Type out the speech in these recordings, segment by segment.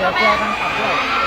Ya, aku 架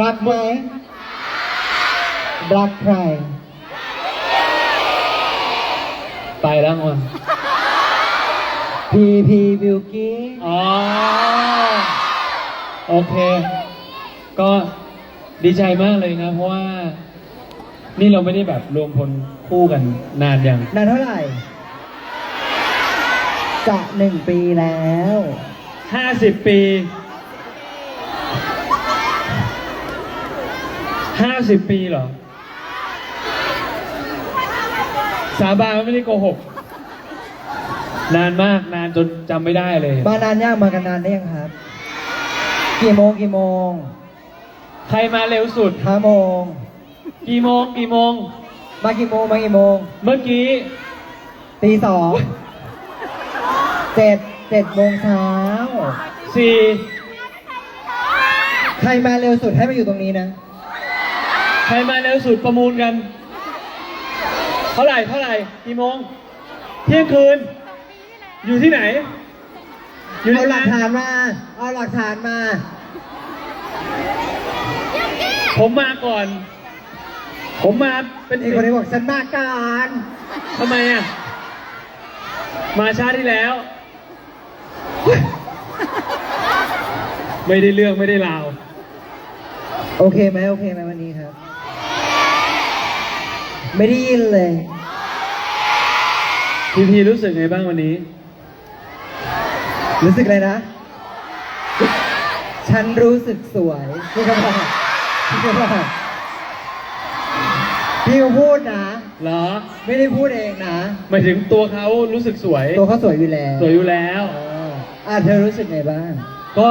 รักไหมรักใคร ไปแล้วงอนพีพีบิวกี้อ๋อ โอเค ก็ดีใจมากเลยครับเพราะว่า นี่เราไม่ได้แบบรวมพลคู่กันนานยังนานเท่าไหร่ จะหนึ่งปีแล้วห้าสิบปี ห้าสิบปีเหรอ สาบานว่าไม่ได้โกหก นานมากนานจนจำไม่ได้เลย มานานยังมากันนานได้ยังครับ กี่โมงกี่โมงใครมาเร็วสุด ห้าโมง กี่โมงกี่โมง มากี่โมงมากี่โมงเมื่อกี้ ตีสองเจ็ดเจ็ดโมงเช้า สี่ ใครมาเร็วสุดให้มาอยู่ตรงนี้นะ ใครมาเร็วสุดประมูลกัน เท่าไหร่เท่าไหร่กี่โมง เที่ยงคืน อยู่ที่ไหน อยู่ในเอาหลัร้ากนฐานมา เอาหลักฐานมา ผมมาก่อน ผมมาเป็นอีกคนนี้บอกฉันมาก่อนทำไมอะ มาชาติที่แล้ว ไม่ได้เรื่องไม่ได้ราว โอเคไหมโอเคไหมวันนี้ครับ ไม่ได้ยินเลย พีพีรู้สึกไงบ้างวันนี้ รู้สึกอะไรนะ ฉันรู้สึกสวยพี่ก็บอกพี่ก็บอกพี่ก็พูดนะ เหรอ ไม่ได้พูดเองนะ หมายถึงตัวเขารู้สึกสวย ตัวเขาสวยอยู่แล้วสวยอยู่แล้ว เอออะเธอรู้สึกไงบ้างก็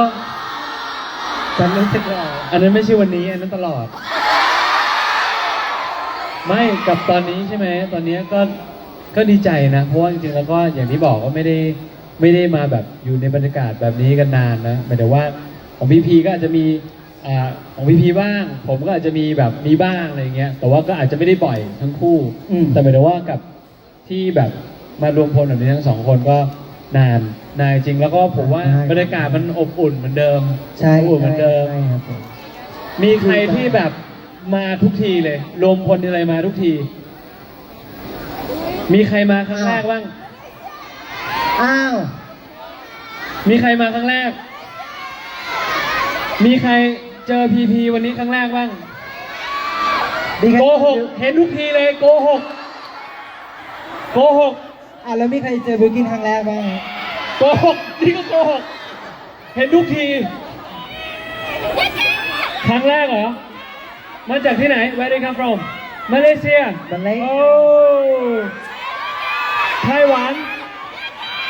ฉันรู้สึกหล่ออันนั้นไม่ใช่วันนี้ อันนั้นตลอด ไม่กับตอนนี้ใช่ไหมตอนนี้ก็ก็ดีใจนะ เพราะว่าจริงๆแล้วก็อย่างที่บอกว่าไม่ได้ไม่ได้มาแบบอยู่ในบรรยากาศแบบนี้กันนานนะหมายถึงว่าของพีพีก็อาจจะมีอ่าของพีพีบ้าง ผมก็อาจจะมีแบบมีบ้างอะไรเงี้ย แต่ว่าก็อาจจะไม่ได้บ่อยทั้งคู่อืม แต่หมายถึงว่ากับที่แบบมารวมพลแบบนี้ทั้งสองคนก็นานนานจริงแล้วก็ผมว่าบรรยากาศมันอบอุ่นเหมือนเดิมใช่อบอุ่นเหมือนเดิม ใช่ครับผม มีใครที่แบบ มาทุกทีเลย รวมพลอะไรมาทุกที มีใครมาครั้งแรกบ้าง อ้าว มีใครมาครั้งแรก มีใครเจอพีพีวันนี้ครั้งแรกบ้างมีใครโกหกเห็นทุกทีเลยโกหกโกหกอะแล้วมีใครเจอบิวกินครั้งแรกบ้างครับโกหกนี่ก็โกหกเห็นทุกที ครั้งแรกเหรอ มาจากที่ไหน Where do you come from มาเลเซียมันเลยโอ้ไต้หวัน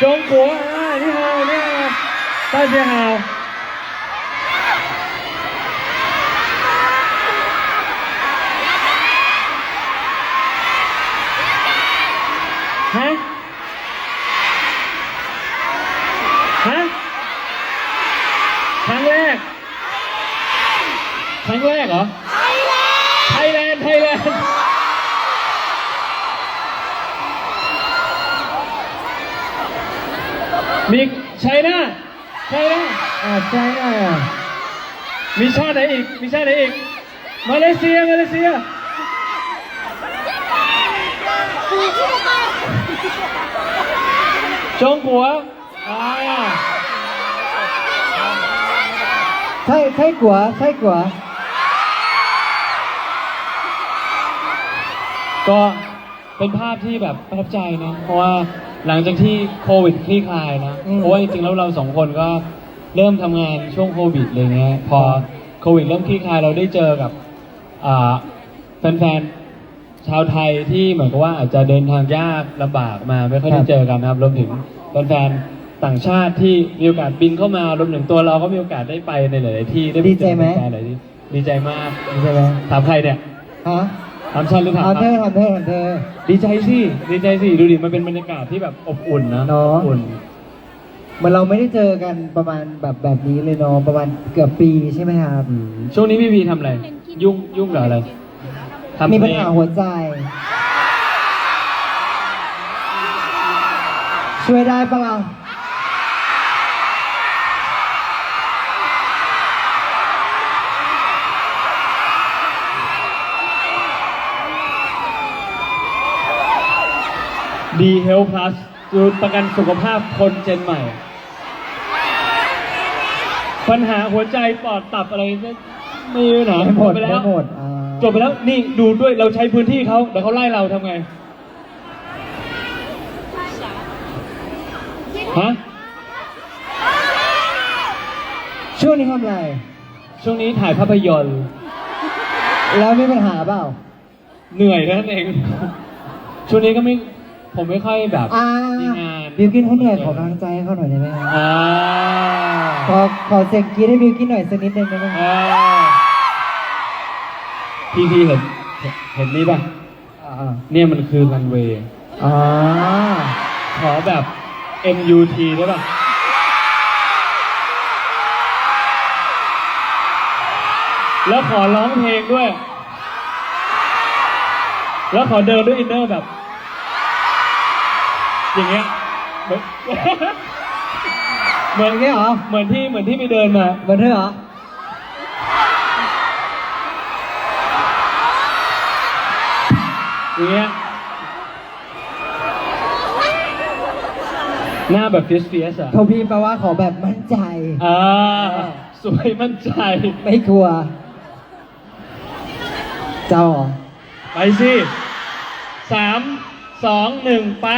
จงกัวอ่านี่ฮาวนี่ฮาวต้าเจียฮาวฮะฮะครั้งแรก ครั้งแรกเหรอ มีไชน่าไชน่าอ่าใช่อะมีชาติไหนอีก มีชาติไหนอีก มาเลเซีย มาเลเซีย จงกัวอ่าใช่ใช่กัวใช่กัวก็เป็นภาพที่แบบประทับใจนะ เพราะว่า หลังจากที่โควิดคลี่คลายนะอืม เพราะว่าจริงๆแล้วเราสองคนก็เริ่มทำงานช่วงโควิดอะไรเงี้ยพอโควิดเริ่มคลี่คลายเราได้เจอกับอ่าแฟนๆชาวไทยที่เหมือนกับว่าอาจจะเดินทางยากลำบากมาไม่ค่อยได้เจอกันนะครับรวมถึงแฟนๆต่างชาติที่มีโอกาสบินเข้ามารวมถึงตัวเราก็มีโอกาสได้ไปในหลายๆที่ได้ปดีใจไหมเจอแฟนๆหลายที่ดีใจมากใช่ไหมถามใครเนี่ย ฮะ ถามฉันหรือถามถามคเธรัอบถามเธอถามเธอ ดีใจสิดีใจสิดูดิมันเป็นบรรยากาศที่แบบอบอุ่นนะเนอะ อบอุ่น เหมือนเราไม่ได้เจอกันประมาณแบบแบบนี้เลยเนาะประมาณเกือบปีใช่ไหมครับอืมช่วงนี้พี่บีทำอะไร ยุ่งยุ่งกับอะไรทำมีเพปัญลงหาหัวใจ ช่วยได้ปะล่ะ ดีเฮลพลัสดูประกันสุขภาพคนเจนใหม่ ปัญหาหัวใจปอดตับอะไรเนี่ยไม่มีปัญหาไม่หมดจบไปแล้ไม่วหมดอ่าจบไปแล้วนี่ดูด้วยเราใช้พื้นที่เขาเดี๋ยวเขาไล่เราทำไงฮะช่วงนี้ทำอะไร ช่วงนี้ถ่ายภาพยนตร์แล้วมีปัญหาเปล่า เหนื่อยแค่นั้นเอง ช่วงนี้ก็ไม่ ผมไม่ค่อยแบบอ่ามีงานบิวกินเขาเหนื่อยขอกำลังใจให้เขาหน่อยได้ไหมครับอ่าขอขอเสียงกรีดให้บิวกินหน่อยสักนิดนึงได้ไหมครับอ่าพี่พี่เห็นเห็นนี่ป่ะ อ่าเนี่ยมันคือรันเวย์อ่าขอแบบ MUT ได้ป่ะ แล้วขอร้องเพลงด้วย แล้วขอเดินด้วยอินเนอร์แบบ อย่างเงี้ยเหมือน เหมือนอย่างเงี้ยเหรอ เหมือนที่เหมือนที่ไปเดินมา เหมือนเธอเหรอ อย่างเงี้ยหน้าแบบเฟียสเฟียสอะเขาพิมพ์แปลว่าขอแบบมั่นใจ อ่าสวยมั่นใจ ไม่กลัว เจ้าเหรอ ไปสิสามสองหนึ่งไป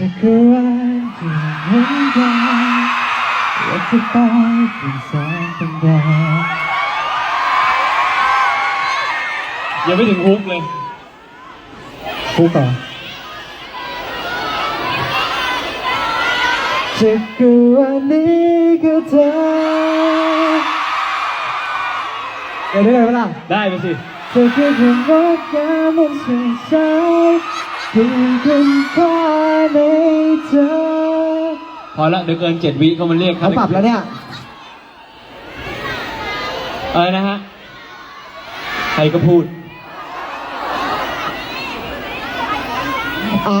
สักวันที่เห็นกันอยากจะไปเป็นแสงเป็นแดดยังไม่ถึงฮุกเลยพูดก่อนจะกลัวนี้ก็เธอเดี๋ยวด้วยกันเปะล่าได้ไปสิ เธอคือคนรักกันมันใช่ใช่เพี ยงคุณค่าในเธอพอละเดี๋ยวเกินเจ็ดวิเขามาเรียกเขาปรับแล้วเนี่ยอะไรนะฮะ ใครก็พูด อ่า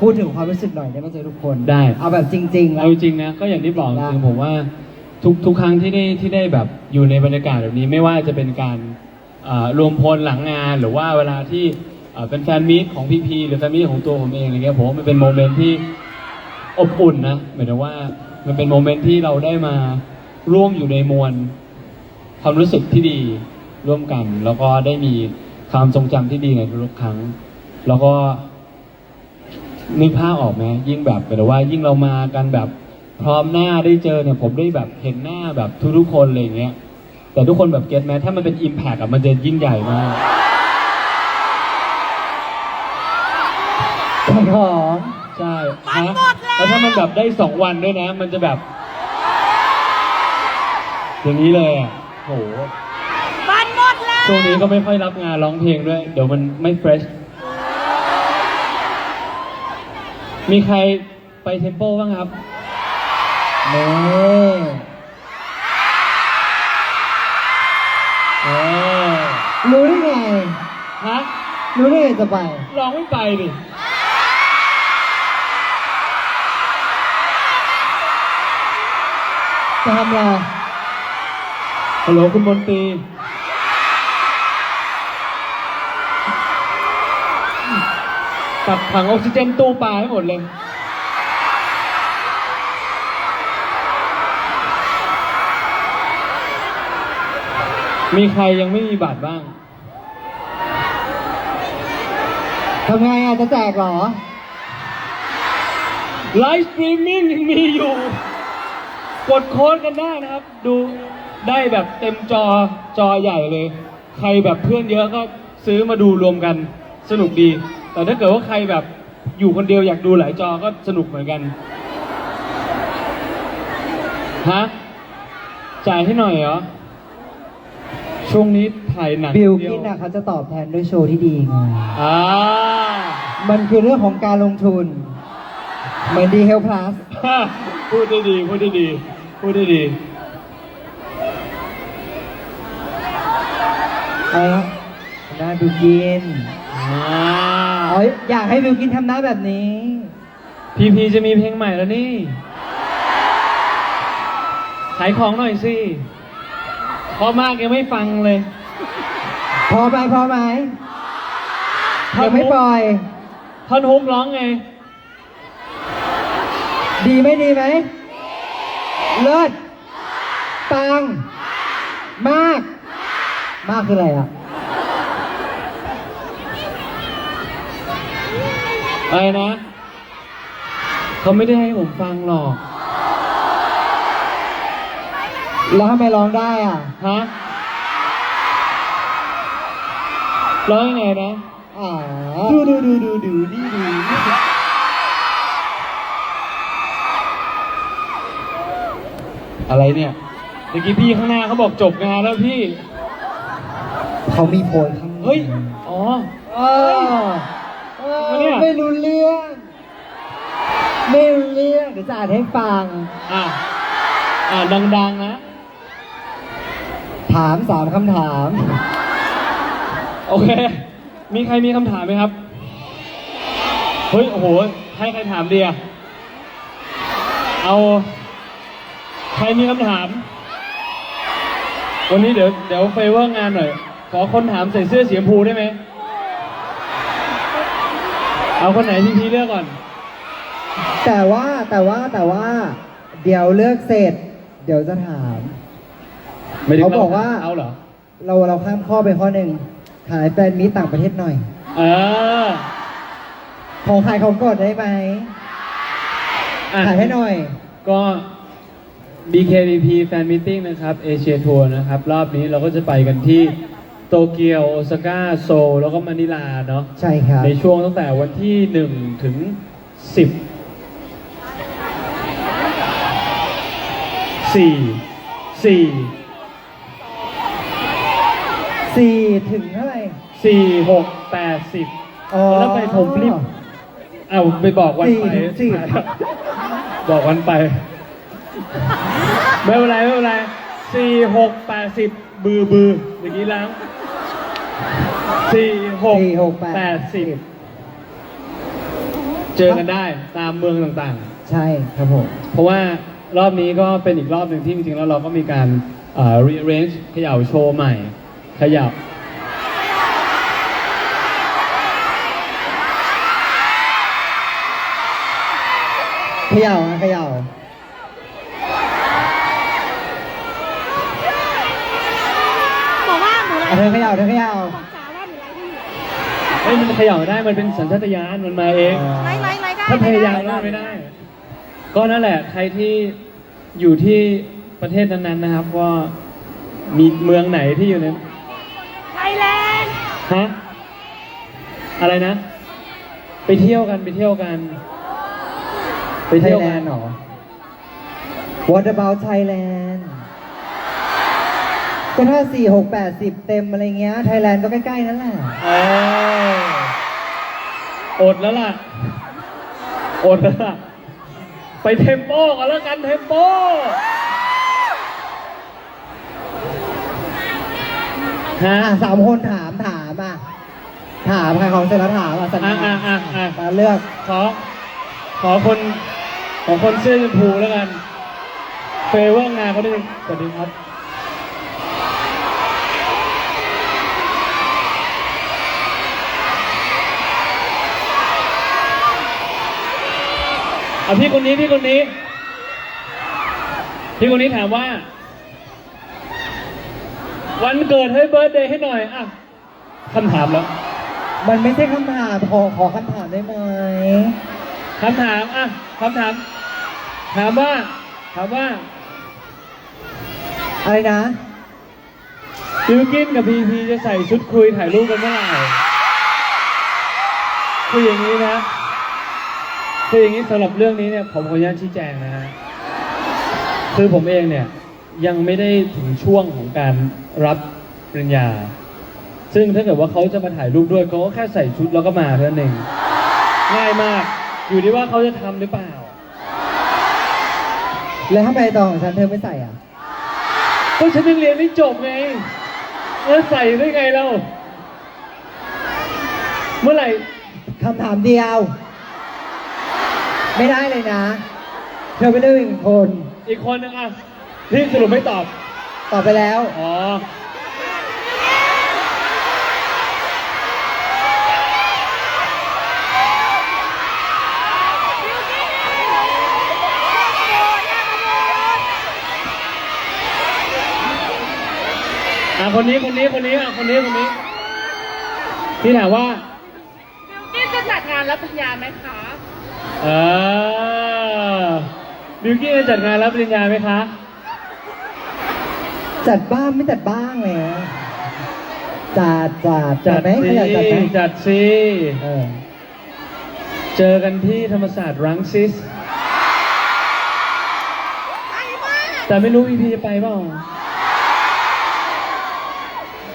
พูดถึงความรู้สึกหน่อยได้ไหมเจอทุกคนได้ เอาแบบจริงๆแล้เอาวจริงๆนะ ก็อย่างที่บอกได้จริงๆผมว่าทุกทุกครั้งที่ได้ที่ได้แบบอยู่ในบรรยากาศแบบนี้ไม่ว่าจะเป็นการอ่ารวมพลหลังงานหรือว่าเวลาที่อ่า เป็นแฟนมีตของพีพีหรือแฟนมีตของตัวผมเองอะไรเงี้ยผมว่ามันเป็นโมเมนต์ที่อบอุ่นนะหมายถึงว่ามันเป็นโมเมนต์ที่เราได้มาร่วมอยู่ในมวลความรู้สึกที่ดีร่วมกัน แล้วก็ได้มีความทรงจำที่ดีในทุกครั้ง แล้วก็นึกภาพออกไหมยิ่งแบบแต่ว่ายิ่งเรามากันแบบพร้อมหน้าได้เจอเนี่ยผมได้แบบเห็นหน้าแบบทุกๆคนอะไรเงี้ยแต่ทุกคนแบบเก็ตไหมถ้ามันเป็นอิมแพกอะมันจะยิ่งใหญ่มาก ขายของใช่ฮะแล้วถ้ามันแบบได้สองวันด้วยนะ มันจะแบบอย่างนี้เลยอะโหบันหมดแล้วช่วงนี้ก็ไม่ค่อยรับงานร้องเพลงด้วย เดี๋ยวมันไม่เฟรช มีใครไปเทมโปบ้างครับนี่เออรู้ได้ไง ฮะ รู้ได้ไงจะไปร้องไม่ไปดิ จะทำอะไรฮัลโหลคุณมนตรีตัดถังออกซิเจนตู้ปลาให้หมดเลยมีใครยังไม่มีบัตรบ้าง ทำไงอะ จะแจกเหรอ ไลฟ์สตรีมมิ่งยังมีอยู่ กดโค้ดกันได้นะครับ ดูได้แบบเต็มจอจอใหญ่เลย ใครแบบเพื่อนเยอะก็ซื้อมาดูรวมกันสนุกดี แต่ถ้าเกิดว่าใครแบบอยู่คนเดียวอยากดูหลายจอก็สนุกเหมือนกันฮะจ่ายให้หน่อยเหรอช่วงนี้ถ่ายหนังบิลเดีกิยนอะเขาจะตอบแทนด้วยโชว์ที่ดีไงอ่ามันคือเรื่องของการลงทุน เหมือนดีเฮลพลัส พูดได้ดี พูดได้ดี พูดได้ดีอะไรนะหน้าบิลกินอ่าอ๋ออยากให้บิลกินทำหน้าแบบนี้ พีพีจะมีเพลงใหม่แล้วนี่ ขายของหน่อยสิพอมากยังไม่ฟังเลย พอไหมพอไหมท่อนยังไม่ฮุกปล่อย ท่อนฮุกร้องไง ดีไหมดีไหมเลิศปัง มาก มากคืออะไรอะอะไรนะ เขาไม่ได้ให้ผมฟังหรอก แล้วทำไมร้องได้อะ ฮะ ร้องยังไงนะอ๋อดูดูดูดูดูนี่ดู อะไรเนี่ยเมื่อกี้พี่ข้างหน้าเขาบอกจบงานแล้วพี่ เขามีโพยข้างในเฮ้ย อ๋อ เออเออเนี่ย ไม่รู้เรื่อง ไม่รู้เรื่องเดี๋ยวจะอ่านให้ฟัง อะอะดังๆนะถามสามคำถาม โอเค มีใครมีคำถามไหมครับ เฮ้ย โอ้โห ให้ใครถามดีอะเอา ใครมีคำถาม วันนี้เดี๋ยวเดี๋ยวเฟเวอร์งานหน่อย ขอคนถามใส่เสื้อสีชมพูได้ไหม เอาคนไหนที่พี่เลือกก่อน แต่ว่าแต่ว่าแต่ว่า เดี๋ยวเลือกเสร็จ เดี๋ยวจะถาม ไม่ได้เขาบอกว่า เอาเหรอ เราเราข้ามข้อไปข้อหนึ่งขายแฟนมิตรต่างประเทศหน่อย เออ ของขายของก่อนได้ไหมอะขายให้หน่อย ก็ BKBP Fan Meeting นะครับเอเชียทัวร์นะครับ รอบนี้เราก็จะไปกันที่โตเกียวโอซาก้าโซลแล้วก็มะนิลาเนาะใช่ครับ ในช่วงตั้งแต่วันที่ 1 ถึง 10 4 4 สี่ถึงเท่าไหร่4 6 8 10อ๋อแล้วไปผมรีบเอาไปบอกวันไปสี่ถึงสิบ บอกวันไป ไม่เป็นไรไม่เป็นไรสี่หกแปดสิบบือบืออย่างนี้แล้วสี่หกสี่หกแปแปดดสิบเจอกันได้ตามเมืองต่างใช่ครับผม ๆ เพราะว่ารอบนี้ก็เป็นอีกรอบหนึ่งที่จริงๆแล้วเราก็มีการเอ่อ rearrange เขย่าโชว์ใหม่เขย่าเขย่านะเขย่า บอก ว่าหนูไลอะฟ์เธอเขย่าเธอเขย่าบอกจ๋าว่าหนูไลฟ์อยู่เฮ้ยมันเขย่าได้มันเป็นสัญชาตญาณมันมาเองไลฟ์ไลฟ์ไลฟ์ได้ถ้าพยายามไลแล้วฟ์ไม่ได้ ก็นั่นแหละใครที่อยู่ที่ประเทศนั้นๆนะครับว่ามีเมืองไหนที่อยู่ในไทยแลนด์ฮะอะไรนะ ไปเที่ยวกันไปเที่ยวกัน ไปไทเที่ยยวแลกันด์หรอ What about Thailand ก็ถ้า4 6 8 10เต็มอะไรเงี้ย ไทยแลนด์ก็ใกล้ๆนั่นแหละ เอออดแล้วล่ะ อดแล้วล่ะ ไปเทมโปก่อนแล้วกันเทมโป ฮะ อะสามคนถามถามอะ ถามใครของเสร็จแล้วถามอะสัญอะญาอะอะอะ มาเลือกขอ ขอคน ขอคนเสื้อชมพูแล้วกัน เฟเวอร์งานเขาได้สวัสดีครับ เอาพี่คนนี้พี่คนนี้ พี่คนนี้ถามว่า วันเกิดให้เบิร์ดเดย์ให้หน่อยอะคำถามแล้วมันไม่ใช่คำถามขอขอคำถามได้ไหมคำถามอะคำถาม ถามว่า ถามว่า อะไรนะบิวกินกับพีพีจะใส่ชุดคุยถ่ายรูปกันเมื่อไหร่คืออย่างนี้นะ คืออย่างนี้สำหรับเรื่องนี้เนี่ยผมขออนุญาตชี้แจงนะฮะคือผมเองเนี่ยยังไม่ได้ถึงช่วงของการรับปริญญา ซึ่งถ้าเกิดว่าเขาจะมาถ่ายรูปด้วยเขาก็แค่ใส่ชุดแล้วก็มาเท่านั้นเองง่ายมาก อยู่ที่ว่าเขาจะทำหรือเปล่า แล้วทำไมตอนของฉันเธอไม่ใส่อะ ก็ฉันยังเรียนไม่จบไงแล้วใส่ได้ไงเรา เมื่อไหร่ คำถามเดียว ไม่ได้เลยนะ เธอไม่ได้หนึ่งคน อีกคนนึงอะที่สรุปไม่ตอบ ตอบไปแล้ว อ๋อ อะคนนี้คนนี้คนนี้อะคนนี้คนนี้ที่ถามว่านี่จะจัดงานรับปริญญาไหมคะเออบิวกี้นจะจัดงานรับปริญญาไหมคะ จัดบ้างไม่จัดบ้างเลยนะจัดจัดจัดไหมสิเขาอยากจัดไหมจัดสิเออเจอกันที่ธรรมศาสตร์รังสิตแต่ไม่รู้พีพีจะไปเปล่า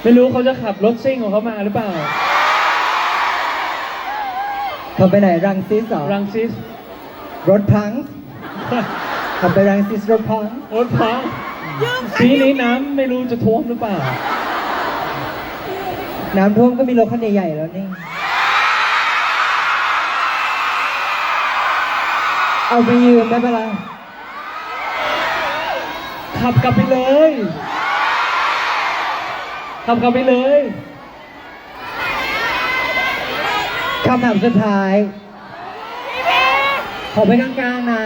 ไม่รู้เขาจะขับรถซิ่งของเขามาหรือเปล่าเขาไปไหนรังซิสเหรอรังสิตรถพังเขาไปรังซิสรถพังรถพังปีนี้น้ำไม่รู้จะท่วมหรือเปล่า น้ำท่วมก็มีรถคันใหญ่ๆแล้วนี่เอาไปยืมได้ปะล่ะขับกลับไปเลย ขับกลับไปเลย คำถามสุดท้ายขอไปกลางๆนะ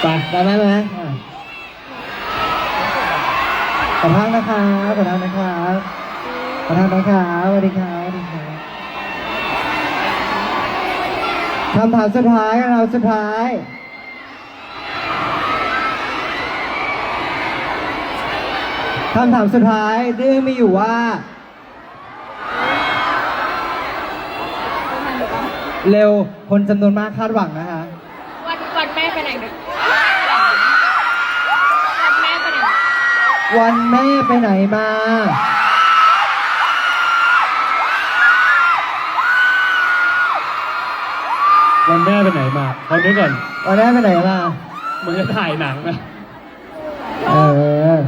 ไปได้ไหมไหมขอทางนะครับขอทางนะครับขอทางนะครับสวัสดีครับสวัสดีครับคำถามสุดท้ายคำถามสุดท้ายคำถามสุดท้ายเรื่องมีอยู่ว่า เร็วคนจำนวนมากคาดหวังนะคะวันวันแม่ไปไหนเนี่ยวันแม่ไปไหนวันแม่ไปไหนมา วันแม่ไปไหนมาเอานึกก่อนวันแม่ไปไหนมา เหมือนจะถ่ายหนังนะเออ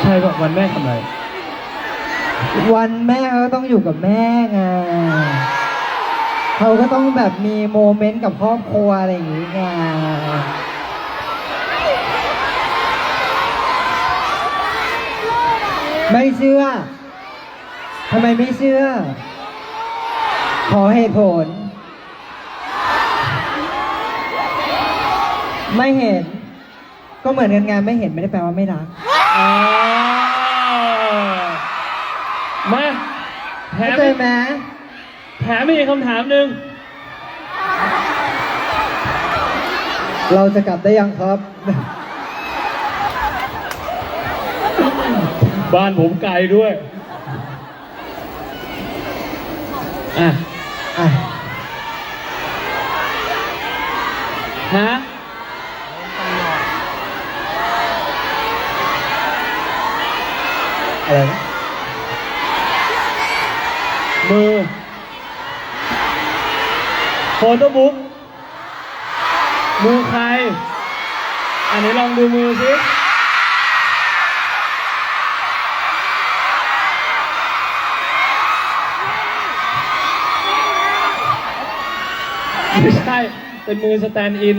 ใช่ป่ะวันแม่ทำอะไรวันแม่เขาก็ต้องอยู่กับแม่ไง เขาก็ต้องแบบมีโมเมนต์กับครอบครัวอะไรอย่างงี้ไงไม่เชื่อทำไมไม่เชื่อ ขอเหตุผล ไม่เห็น ก็เหมือนกันไงานไม่เห็นไม่ได้แปลว่าไม่รักอ่ามาแถเข้ามใจไหม แถมมีกคำถามหนึ่งเราจะกลับได้ยังครับ บ้านผมไกลด้วย อะ อะ ฮะ อะไรนะมือ โฟโต้บุ๊กมือใคร อันนี้ลองดูมือสิไม่ใช่ เป็นมือสแตนด์อิน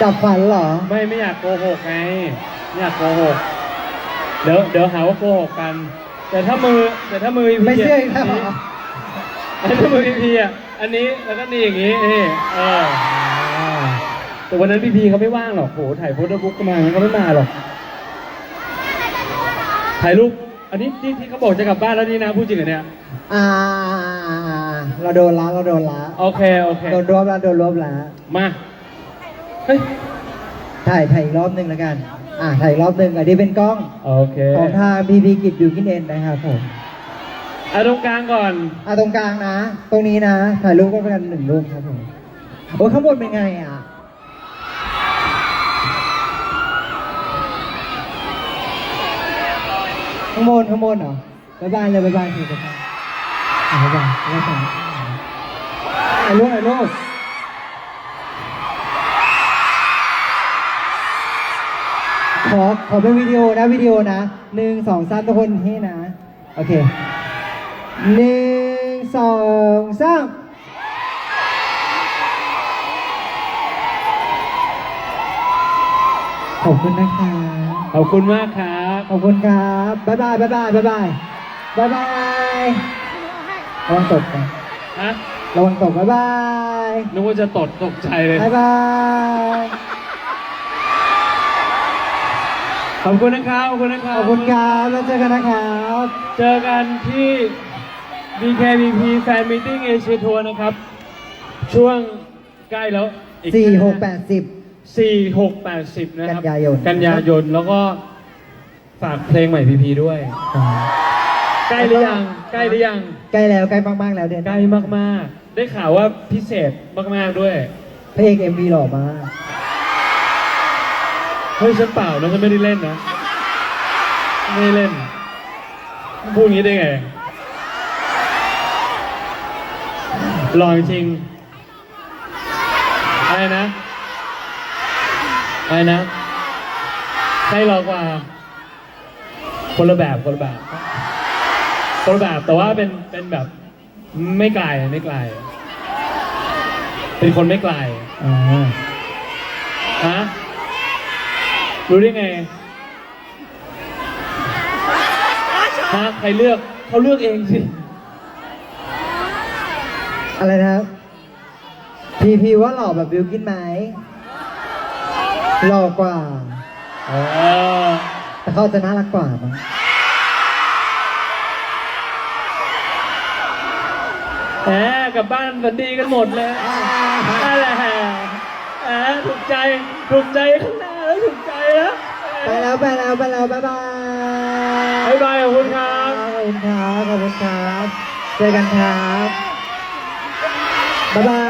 จับฝันเหรอ ไม่ไม่อยากโกหกไงไม่อยากโกหก เดี๋ยวเดี๋ยวหาว่าโกหกกัน แต่ถ้ามือแต่ถ้ามือ EP ไม่เชื่ออีกแล้วเหรอ แต่ถ้ามือ EP อะ อันนี้แล้วก็นี่อย่างงี้นี่เออแต่วันนั้นพีพีเขาไม่ว่างหรอกโหถ่ายโฟโต้บุ๊กมาเขาไม่มาหรอก ถ่ายรูป อันนี้ที่ที่เขาบอกจะกลับบ้านแล้วนี่นะพูดจริงเหรอเนี่ย อ่า เราโดนละเราโดนละโอเคโอเค โดนรวบละโดนรวบละมาเฮ้ยถ่ายถ่ายอีกรอบหนึ่งแล้วกัน อ่าถ่ายอีกรอบหนึ่งอันนี้เป็นกล้องโอเค ของทางพีพีกิจดูกินเอ็นนะครับผม เอาตรงกลางก่อน อะตรงกลางนะ ตรงนี้นะ ถ่ายรูปก็เป็นกันหนึ่งรูปครับผมโอ้ยข้างบนเป็นไงอะ ข้างบนข้างบนเหรอบ๊ายบายเลยบ๊ายบายสิบ๊ายบายอะบ๊ายบายบ๊ายบายไอ้ลูกไอ้ลูกขอขอเป็นวิดีโอนะวิดีโอนะหนึ่งสองสามทุกคนให้นะ โอเค หนึ่งสองสามขอบคุณนะคะขอบคุณมากครับ ขอบคุณครับบ๊ายบายบ๊ายบายบ๊ายบายบ๊ายบายระวังตกนะฮะระวังตกบ๊ายบายนึกว่าจะตดตกใจเลย บ๊ายบายขอบคุณนะครับ ขอบคุณนะครับ ขอบคุณครับแล้วเจอกันนะครับ เจอกันที่ BKBP Fan Meeting Asia Tour นะครับ ช่วงใกล้แล้วอีสี่หกแปดสิบ สี่หกแปดสิบนะครับกันยายน กันยายนแล้วก็ฝากเพลงใหม่พีพีด้วย ใกล้หรือยัง ใกล้หรือยัง ใกล้แล้วใกล้มากๆแล้วเดือนใกล้มากๆ ได้ข่าวว่าพิเศษมากๆด้วย พระเอกเอ็มวีหล่อมากเฮ้ยฉันเปล่านะฉันไม่ได้เล่นนะ ไม่ได้เล่นพูดอย่างนี้ได้ไง หล่อจริง อะไรนะ อะไรนะ ใครหล่อกว่า คนละแบบคนละแบบคนละแบบแต่ว่าเป็นเป็นแบบไม่ไกลไม่ไกล เป็นคนไม่ไกลอ่าฮะรู้ได้ไงฮะใครเลือกเขาเลือกเองสิ อะไรนะครับพีพีว่าหล่อแบบบิวกินไหมหล่อกว่าเออแต่เขาจะน่ารักกว่ามั้งแหมกลับบ้านฝันดีกันหมดเลยนั่นแหละแหมถูกใจถูกใจข้างหน้าแล้วถูกใจแล้วไปแล้วไปแล้วไปแล้วบ๊ายบายบ๊ายบายขอบคุณครับขอบคุณครับขอบคุณครับเจอกันครับ บ๊ายบา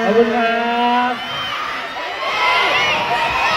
ยขอบคุณครับ